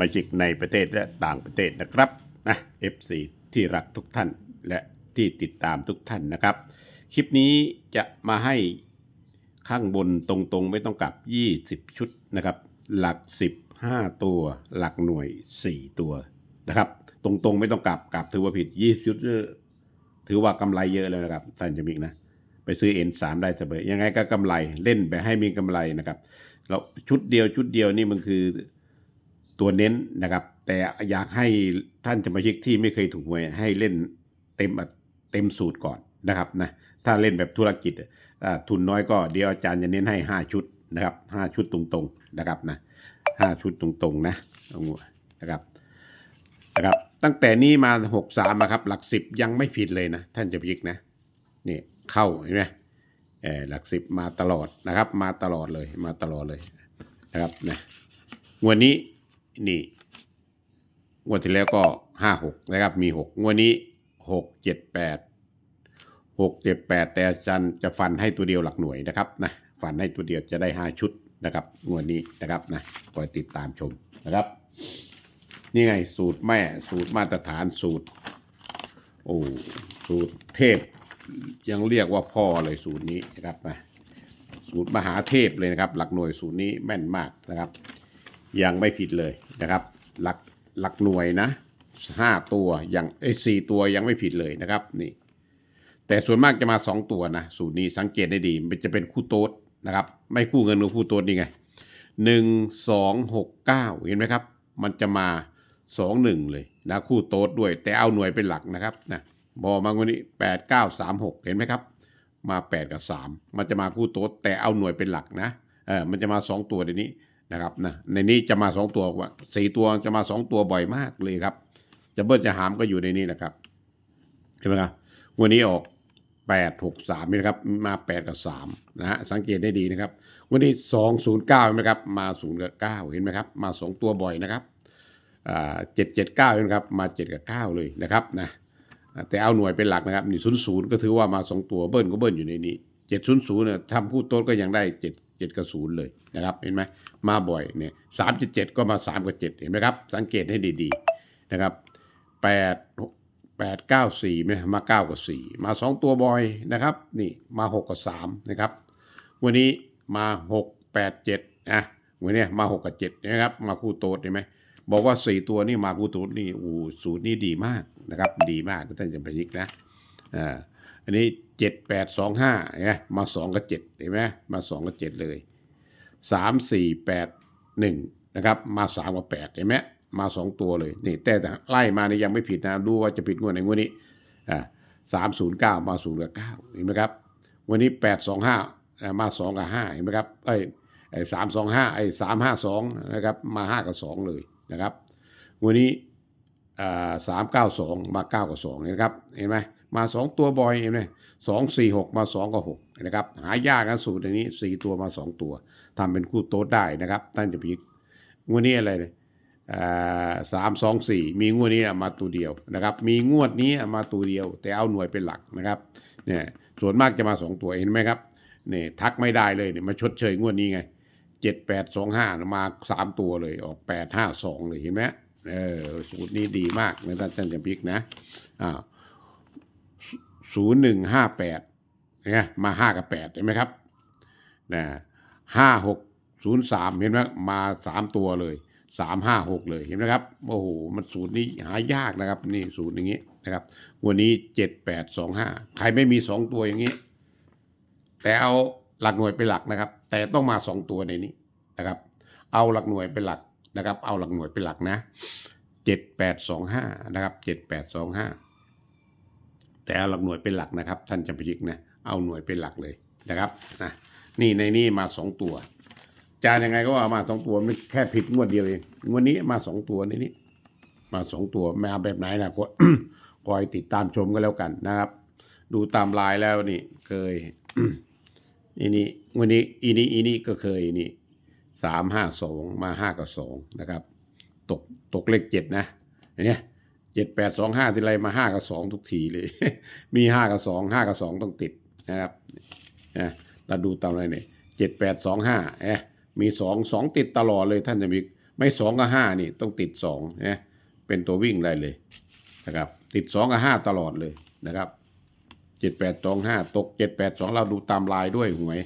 มาชิกในประเทศและต่างประเทศนะครับนะ FC ที่รักทุกท่านและที่ติดตามทุกท่านนะครับ คลิปนี้จะมาให้ข้างบนตรงๆ ไม่ต้องกลับ 20 ชุดนะครับ หลัก 10 5 ตัว หลักหน่วย 4 ตัวนะครับ ตรงๆ ไม่ต้องกลับกลับถือว่าผิด 20 ชุด ถือว่ากำไรเยอะแล้วนะครับท่านจะมิกนะ ไปซื้อ N3 ได้เสมอยังไงก็กำไรเล่นไปให้มีกำไรนะครับแล้วชุดเดียวชุดเดียวนี่มันคือ ตัวเน้นนะครับ แต่อยากให้ท่านจะมาชิกที่ไม่เคยถูกหวยให้เล่นเต็มเต็มสูตรก่อนนะครับนะถ้าเล่นแบบธุรกิจทุนน้อยก็เดี๋ยวอาจารย์จะเน้นให้ห้าชุดนะครับห้าชุดตรงๆนะครับนะห้าชุดตรงๆนะนะครับนะครับ ตั้งแต่นี้มาหกสามครับ หลักสิบยังไม่ผิดเลยนะ ท่านจะพิกนะนี่เข้าเห็นไหมเออหลักสิบมาตลอดนะครับ มาตลอดเลยมาตลอดเลยนะครับนะงวดนี้ นี่งวดที่แล้วก็ห้าหกนะครับ มีหกงวดนี้หกเจ็ดแปดหกเจ็ดแปดแต่อาจารย์จะฟันให้ตัวเดียวหลักหน่วยนะครับนะฟันให้ตัวเดียวจะได้ห้าชุดนะครับงวดนี้นะครับนะคอยติดตามชมนะครับ นี่ไงสูตรแม่สูตรมาตรฐานสูตร โอ้สูตรเทพ ยังเรียกว่าพ่อเลยสูตรนี้นะครับนะสูตรมหาเทพเลยนะครับ หลักหน่วยสูตรนี้แม่นมากนะครับ ยังไม่ผิดเลยนะครับ หลักหลักหน่วยนะห้าตัวยังไอ้สี่ตัวยังไม่ผิดเลยนะครับนี่ แต่ส่วนมากจะมาสองตัวนะสูตรนี้สังเกตได้ดี มันจะเป็นคู่โต๊ดนะครับ ไม่คู่เงินหรือคู่โต๊ดนี่ไงหนึ่งสองหกเก้าเห็นไหมครับ มันจะมาสองหนึ่งเลยนะคู่โต๊ดด้วย แต่เอาหน่วยเป็นหลักนะครับนะบอมาวันนี้แปดเก้าสามหกเห็นไหมครับ มาแปดกับสามมันจะมาคู่โต๊ดแต่เอาหน่วยเป็นหลักนะเออมันจะมาสองตัวในนี้ นะครับนะในนี้จะมาสองตัวว่าสี่ตัวจะมาสองตัวบ่อยมากเลยครับจะเบิ้ลจะหามก็อยู่ในนี้แหละครับเห็นไหมครับวันนี้ออกแปดหกสามนี่นะครับมาแปดกับสามนะฮะสังเกตได้ดีนะครับ วันนี้สองศูนย์เก้าเห็นไหมครับมาศูนย์กับเก้าเห็นไหมครับมาสองตัวบ่อยนะครับเจ็ดเจ็ดเก้าเห็นไหมครับมาเจ็ดกับเก้าเลยนะครับนะแต่เอาหน่วยเป็นหลักนะครับนี่ศูนย์ศูนย์ก็ถือว่ามาสองตัวเบิ้ลก็เบิ้ลอยู่ในนี้เจ็ดศูนย์ศูนย์เนี่ยทำพูดโต๊ดก็ยังได้เจ็ด เจ็ดกับศูนย์เลยนะครับเห็นไหมมาบ่อยเนี่ยสามเจ็ดเจ็ดก็มาสามกับเจ็ดเห็นไหมครับ สังเกตให้ดีๆนะครับแปดแปดเก้าสี่มาเก้ากับสี่มาสองตัวบ่อยนะครับ นี่มาหกกับสามนะครับ วันนี้มาหกแปดเจ็ดนะวันนี้มาหกกับเจ็ดนะครับ มาคู่โต๊ดเห็นไหมบอกว่าสี่ตัวนี่มาคู่โต๊ดนี่โอ้สูตรนี้ดีมากนะครับ ดีมากท่านจะไปยิกนะอ่าอันนี้ เจ็ดแปดสองห้าเห็นไหมมาสองกับเจ็ดเห็นไหมมาสองกับเจ็ดเลยสามสี่แปดหนึ่งนะครับ มาสามกับแปดเห็นไหมมาสองตัวเลยนี่แต่แต่ไล่มานี่ยังไม่ผิดนะดูว่าจะผิดงวดไหนงวดนี้อ่าสามศูนย์เก้ามาศูนย์กับเก้าเห็นไหมครับ วันนี้แปดสองห้ามาสองกับห้าเห็นไหมครับเอ้ยไอ้สามสองห้าไอ้สามห้าสองนะครับมาห้ากับสองเลยนะครับ วันนี้สามเก้าสองมาเก้ากับสองนะครับเห็นไหมมาสองตัวบอยเห็นไหม สองสี่หกมาสองกับหกนะครับ หายากนะสูตรอันนี้สี่ตัวมาสองตัวทำเป็นคู่โต๊ดได้นะครับท่านจะพิจงวดนี้อะไรเลยสามสองสี่มีงวดนี้มาตัวเดียวนะครับ มีงวดนี้มาตัวเดียว แต่เอาหน่วยเป็นหลักนะครับเนี่ยส่วนมากจะมาสองตัวเห็นไหมครับเนี่ยทักไม่ได้เลยเนี่ยมาชดเชยงวดนี้ไงเจ็ดแปดสองห้ามาสามตัวเลยออกแปดห้าสองเลยเห็นไหมเออสูตรนี้ดีมากนะท่านท่านจะพิกนะอ่า ศูนย์หนึ่งห้าแปดเนี่ยมาห้ากับแปดเห็นไหมครับนะห้าหกศูนย์สามเห็นไหมมาสามตัวเลยสามห้าหกเลยเห็นไหมครับโอ้โหมันสูตรนี้หายากนะครับนี่สูตรอย่างนี้นะครับวันนี้เจ็ดแปดสองห้าใครไม่มีสองตัวอย่างนี้ แต่เอาหลักหน่วยเป็นหลักนะครับ แต่ต้องมาสองตัวในนี้นะครับ เอาหลักหน่วยเป็นหลักนะครับ เอาหลักหน่วยเป็นหลักนะเจ็ดแปดสองห้านะครับเจ็ดแปดสองห้า แต่เอาหลักหน่วยเป็นหลักนะครับท่านจะไปยิกนะเอาหน่วยเป็นหลักเลยนะครับนะนี่ในนี้มาสองตัว จานยังไงก็ว่ามาสองตัวไม่แค่ผิดงวดเดียวเองงวดนี้มาสองตัวในนี้ มาสองตัวมาแบบไหนนะก็คอยติดตามชมกันแล้วกันนะครับ ดูตามลายแล้วนี่เคยอีนี่วันนี้อีนี่อีนี่ก็เคยนี่สามห้าสองมาห้ากับสองนะครับ ตกตกเลขเจ็ดนะเนี่ย จ็ดแปดสองห้าทีไรมาห้ากับสองทุกทีเลย มีห้ากับสองห้ากับสองต้องติดนะครับนะเราดูตามอะไรเนี่ยเจ็ดแปดสองห้าเอ๊ะมีสองสองติดตลอดเลยท่านจะมีไม่สองกับห้านี่ต้องติดสองนะเป็นตัววิ่งได้เลยนะครับ ติดสองกับห้าตลอดเลยนะครับเจ็ดแปดสองห้าตกเจ็ดแปดสองเราดูตามลายด้วยหวย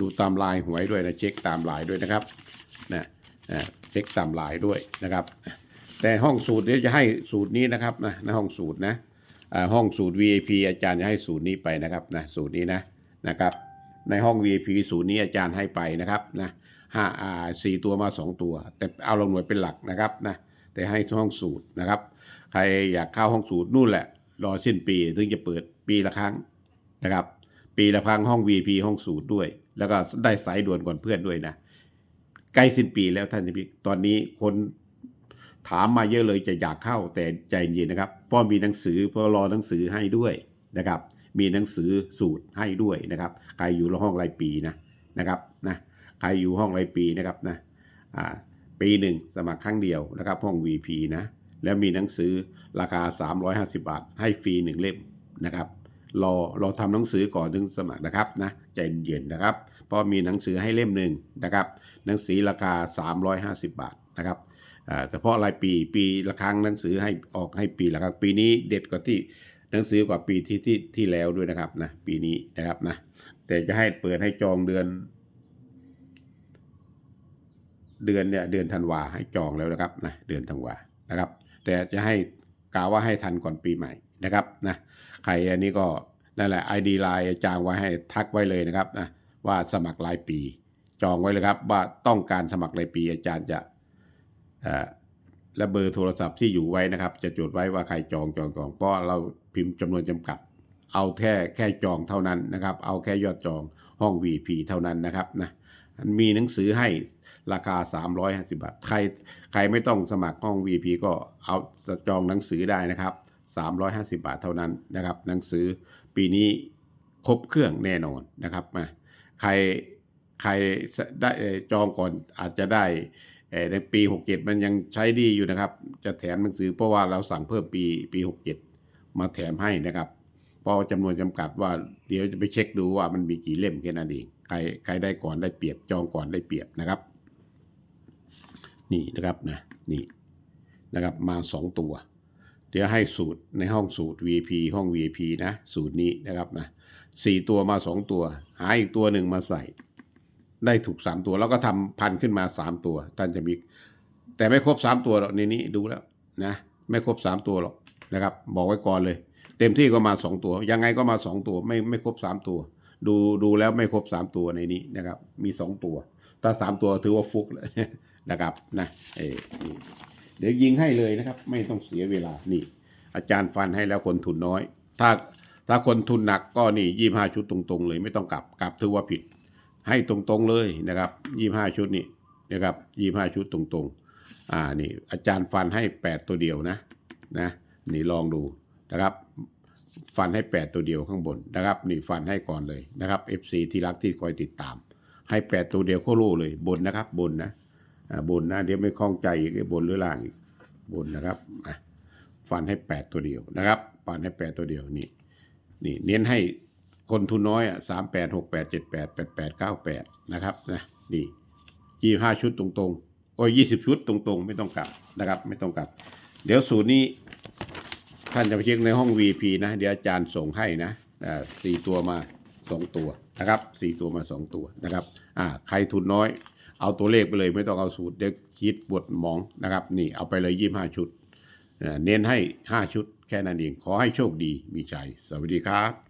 ดูตามลายหวยด้วยนะเช็คตามลายด้วยนะครับนะนะเช็คตามลายด้วยนะครับ แต่ห้องสูตรเดี๋ยวจะให้สูตรนี้นะครับนะในห้องสูตรนะห้องสูตร VIP อาจารย์จะให้สูตรนี้ไปนะครับนะสูตรนี้นะนะครับ ในห้อง VIP สูตรนี้อาจารย์ให้ไปนะครับนะห้าอ่าสี่ตัวมาสองตัว แต่เอาลงหน่วยเป็นหลักนะครับนะแต่ให้ห้องสูตรนะครับ ใครอยากเข้าห้องสูตรนู่นแหละ รอสิ้นปีถึงจะเปิดปีละครั้งนะครับ ปีละครั้งห้อง VIP ห้องสูตรด้วย แล้วก็ได้สายด่วนก่อนเพื่อนด้วยนะใกล้สิ้นปีแล้วท่านพี่ตอนนี้คน ถามมาเยอะเลยจะอยากเข้าแต่ใจเย็นนะครับเพราะมีหนังสือเพราะรอหนังสือให้ด้วยนะครับ มีหนังสือสูตรให้ด้วยนะครับ ใครอยู่ห้องรายปีนะนะครับนะใครอยู่ห้องรายปีนะครับนะอ่าปีหนึ่งสมัครครั้งเดียวนะครับ ห้อง VP นะแล้วมีหนังสือราคา 350 บาท ให้ฟรีหนึ่งเล่มนะครับรอรอทำหนังสือก่อนถึงสมัครนะครับนะใจเย็นนะครับเพราะมีหนังสือให้เล่มหนึ่งนะครับ หนังสือราคา 350 บาทนะครับ แต่เพราะรายปีปีละครั้งหนังสือให้ออกให้ปีละครั้งปีนี้เด็ดกว่าที่หนังสือกว่าปีที่ที่ที่แล้วด้วยนะครับนะปีนี้นะครับนะแต่จะให้เปิดให้จองเดือน เดือนเนี่ยเดือนธันวาให้จองแล้วนะครับนะเดือนธันวานะครับ แต่จะให้กล่าวว่าให้ทันก่อนปีใหม่นะครับนะใครอันนี้ก็นั่นแหละ ID ไลน์จางไว้ให้ทักไว้เลยนะครับนะว่าสมัครรายปี จองไว้เลยครับ ว่าต้องการสมัครรายปีอาจารย์จะ และเบอร์โทรศัพท์ที่อยู่ไว้นะครับ จะจดไว้ว่าใครจองจองจองเพราะเราพิมพ์จำนวนจำกัด เอาแค่แค่จองเท่านั้นนะครับ เอาแค่ยอดจองห้อง VP เท่านั้นนะครับนะมีหนังสือให้ราคา 350 บาท ใครใครไม่ต้องสมัครห้อง VP ก็เอาจองหนังสือได้นะครับ 350 บาทเท่านั้นนะครับ หนังสือปีนี้ครบเครื่องแน่นอนนะครับมาใครใครได้จองก่อนอาจจะได้ ในปี 67 มันยังใช้ดีอยู่นะครับ จะแถมหนังสือเพราะว่าเราสั่งเพิ่มปีปี 67 มาแถมให้นะครับเพราะจำนวนจำกัดว่าเดี๋ยวจะไปเช็คดูว่ามันมีกี่เล่มแค่นั้นเองใครใครได้ก่อนได้เปรียบจองก่อนได้เปรียบนะครับ นี่นะครับนะนี่นะครับมาสองตัว เดี๋ยวให้สูตรในห้องสูตร VP ห้อง VP นะ สูตรนี้นะครับนะสี่ตัวมาสองตัว หาอีกตัวหนึ่งมาใส่ ได้ถูกสามตัว แล้วก็ทำพันขึ้นมาสามตัว ท่านจะมี แต่ไม่ครบสามตัวหรอกในนี้ดูแล้วนะไม่ครบสามตัวหรอกนะครับ บอกไว้ก่อนเลย เต็มที่ก็มาสองตัว ยังไงก็มาสองตัว ไม่ไม่ครบสามตัว ดูดูแล้วไม่ครบสามตัวในนี้นะครับ มีสองตัว ถ้าสามตัวถือว่าฟุกเลยนะครับนะเออเดี๋ยวยิงให้เลยนะครับ ไม่ต้องเสียเวลานี่ อาจารย์ฟันให้แล้วคนทุนน้อย ถ้าถ้าคนทุนหนักก็นี่ยี่ห้าชุดตรงๆ เลย ไม่ต้องกลับกลับถือว่าผิด ให้ตรงๆเลยนะครับยี่ห้าชุดนี่นะครับยี่ห้าชุดตรงๆอ่านี่อาจารย์ฟันให้แปดตัวเดียวนะนะนี่ลองดูนะครับ ฟันให้แปดตัวเดียวข้างบนนะครับนี่ฟันให้ก่อนเลยนะครับ FC ที่รักที่คอยติดตาม ให้แปดตัวเดียวก็รู้เลยบนนะครับบนนะอ่าบนนะเดี๋ยวไม่คล่องใจอีกบนหรือล่างอีกบนนะครับอะฟันให้แปดตัวเดียวนะครับฟันให้แปดตัวเดียวนี่นี่เน้นให้ คนทุนน้อยอะสามแปดหกแปดเจ็ดแปดแปดแปดเก้าแปดนะครับนะนี่ยี่ห้าชุดตรงๆ โอ้ยยี่สิบชุดตรงๆ ไม่ต้องกลับนะครับ ไม่ต้องกลับ เดี๋ยวสูตรนี้ ท่านจะไปเช็คในห้อง VP นะ เดี๋ยวอาจารย์ส่งให้นะสี่ตัวมาสองตัวนะครับสี่ตัวมาสองตัวนะครับอ่าใครทุนน้อย เอาตัวเลขไปเลยไม่ต้องเอาสูตรเดี๋ยวคิดปวดหมองนะครับ นี่เอาไปเลยยี่ห้าชุด เน้นให้ห้าชุดแค่นั้นเอง ขอให้โชคดีมีใจ สวัสดีครับ